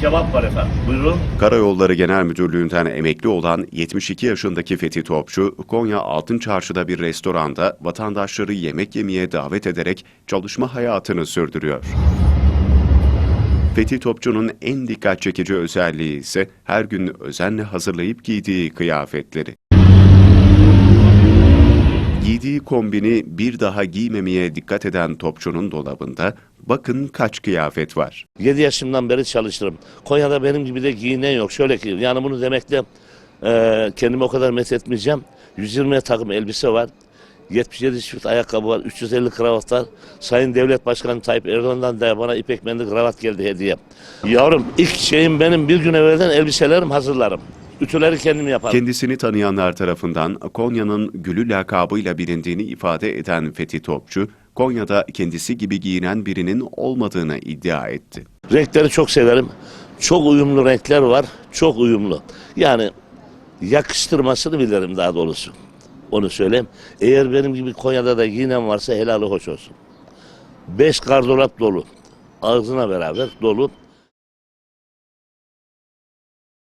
Cevap var efendim. Buyurun. Karayolları Genel Müdürlüğü'nden emekli olan 72 yaşındaki Fethi Topçu, Konya Altın Çarşı'da bir restoranda vatandaşları yemek yemeye davet ederek çalışma hayatını sürdürüyor. Fethi Topçu'nun en dikkat çekici özelliği ise her gün özenle hazırlayıp giydiği kıyafetleri. Kombini bir daha giymemeye dikkat eden Topçu'nun dolabında bakın kaç kıyafet var. 7 yaşımdan beri çalıştırım. Konya'da benim gibi de giyinen yok. Şöyle ki yani bunu demekle e, kendimi o kadar methetmeyeceğim. 120 takım elbise var. 77 çift ayakkabı var. 350 kravat var. Sayın Devlet Başkanı Tayyip Erdoğan'dan da bana ipek mendil kravat geldi hediye. Yavrum ilk şeyim benim bir gün evvelden elbiselerim hazırlarım. Ütüleri kendim yaparım. Kendisini tanıyanlar tarafından Konya'nın gülü lakabıyla bilindiğini ifade eden Fethi Topçu, Konya'da kendisi gibi giyinen birinin olmadığını iddia etti. Renkleri çok severim. Çok uyumlu renkler var. Çok uyumlu. Yani yakıştırmasını bilirim daha doğrusu. Onu söyleyeyim. Eğer benim gibi Konya'da da giyinen varsa helalı hoş olsun. Beş gardırop dolu. Ağzına beraber dolu.